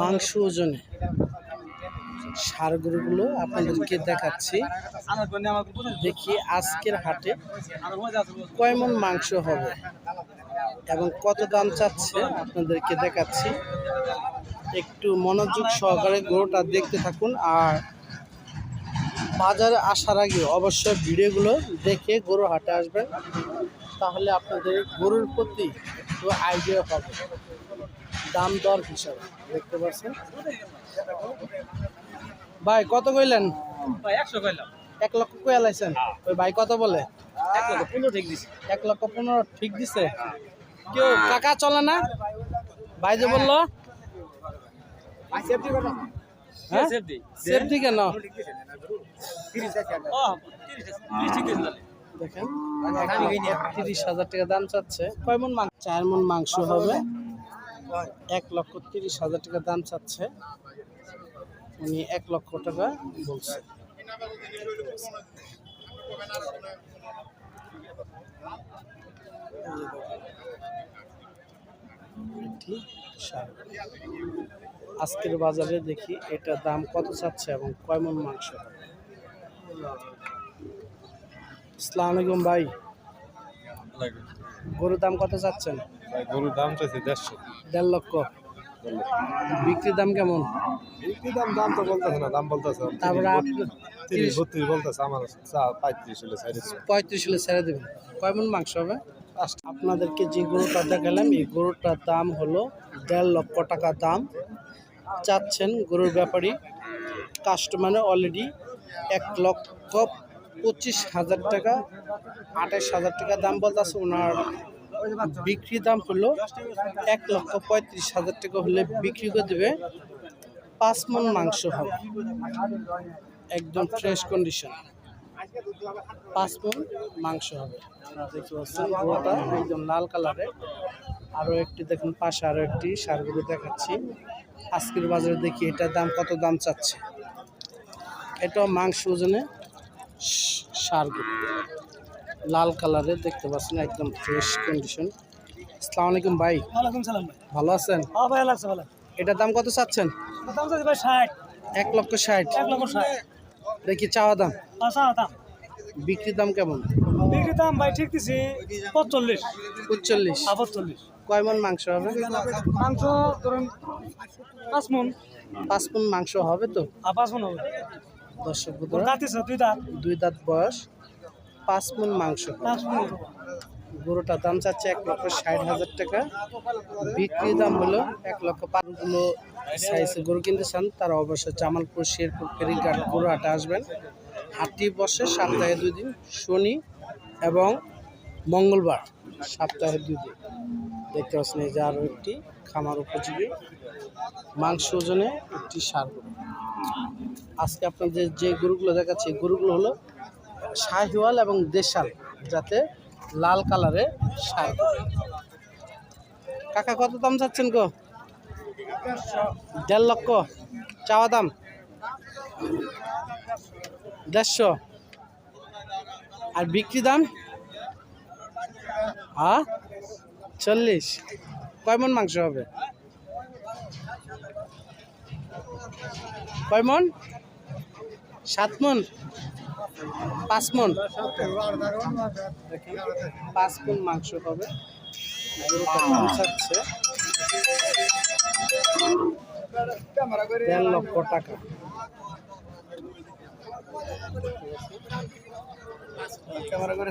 মাংস ওজনে সার গরুগুলো আপনাদেরকে দেখাচ্ছি। দেখি আজকের হাটে কয়মন মাংস হবে এবং কত দাম চাচ্ছে আপনাদেরকে দেখাচ্ছি। একটু মনোযোগ সহকারে গরুটা দেখতে থাকুন আর বাজারে আসার আগে অবশ্যই ভিডিওগুলো দেখে গরু হাটে আসবেন, তাহলে আপনাদের গরুর প্রতি আইডিয়া পাবে দাম দর হিসাবে দেখতে পাচ্ছেন। ভাই কত কইলেন? একশো কইলাম। এক লক্ষ কয়ে লাইছেন? ওই ভাই কত বলে? এক লক্ষ পনেরো ঠিক দিছি। এক লক্ষ পনেরো ঠিক দিছে? কেউ কাকা চলে না? ভাই যে বলল? হ্যাঁ? সেফটি সেফটি কেন? দেখেন তিরিশ হাজার টাকা দাম চাচ্ছে। কয় মন মাংস? চার মন মাংস হবে। এক লক্ষ তিরিশ হাজার টাকা দাম চাচ্ছে। উনি এক লক্ষ টাকা বলছে। এটি আজকের বাজারে দেখি এটার দাম কত চাচ্ছে এবং কয় মন মাংস? আসসালামু আলাইকুম ভাই। গরুর দাম কত চাচ্ছেন? গরুর দাম চাইছে দেড়শো। দেড় লক্ষ। বিক্রির দাম কেমন? কি দাম দাম তো বলতেছে না দাম বলতেছে তারপরে আপনি তিরিশ বত্রিশ বলতেছে আমার পঁয়ত্রিশ হলে সাইড পঁয়ত্রিশ হলে ছেড়ে দেবেন। কয় মন মাংস হবে? আপনাদেরকে যে গরুটা দেখালাম এই গরুটার দাম হলো দেড় লক্ষ টাকা দাম। চাচ্ছেন গরুর ব্যাপারী। কাস্টমারে অলরেডি এক লক্ষ পঁচিশ হাজার টাকা আঠাশ হাজার টাকা দাম বলতেছে, ওনার বিক্রি দাম হলো এক লক্ষ পঁয়ত্রিশ হাজার টাকা হলে বিক্রি করে দেবে পাঁচ মন মাংস হবে। একদম ফ্রেশ কন্ডিশন পাঁচ মন মাংস হবে। একদম লাল কালারের আরও একটি দেখুন, পাশে আরও একটি সারগুলো দেখাচ্ছি। আজকের বাজারে দেখি এটার দাম কত দাম চাচ্ছে। এটাও মাংস ওজনে সারগুলো লাল কালারের দেখতে পাচ্ছেন একদম ফ্রেশ কন্ডিশন আসসালামু আলাইকুম ভাই। ওয়ালাইকুম সালাম ভাই। ভালো আছেন? হ্যাঁ ভাই লাগছে ভালো। এটার দাম কত চাচ্ছেন? দাম চাইছে ভাই ষাট। এক লক্ষ ষাট। এক লক্ষ ষাট। দেখি চাওয়া দাম? আচ্ছা দাম। বিক্রির দাম কেমন? বিক্রি দাম ভাই ঠিক দিছি পঁচল্লিশ উচ্চল্লিশ আটচল্লিশ কয় মন মাংস হবে? মাংস ধরুন পাঁচ মন। পাঁচ মন মাংস হবে তো? আর পাঁচ মন হবে। দর্শক দুই দাঁত। বয়স পাঁচ মন মাংস। হবে। দাম চাচ্ছে এক লক্ষ ষাট হাজার টাকা। বিক্রি দাম হলো এক লক্ষ পাঁচগুলো সাইজের গরু কিনতে চান তারা অবশ্যই জামালপুর শেরপুর ফেরিঘাট গরু হাটে আসবেন। হাটটি বসে সপ্তাহে দুই দিন শনি এবং মঙ্গলবার সপ্তাহে দুই দিন। দেখতে পাচ্ছেন এই যে আরও একটি খামার উপযোগী। মাংস ওজনে একটি সার গরু। আজকে আপনাদের যে গরুগুলো দেখাচ্ছি, গরুগুলো হলো শাহিওয়াল এবং দেশাল, যাতে লাল কালারে সার কাকা, কত দাম চাচ্ছেন গো? দেড় লক্ষ। চাওয়া দাম? দেড়শো। আর বিক্রি দাম? হ্যাঁ চল্লিশ। কয় মন মাংস হবে? কয় মন? সাত মন? পাঁচ মন? পাঁচ মন মাংস হবে দেড় লক্ষ টাকা। ক্যামেরা করে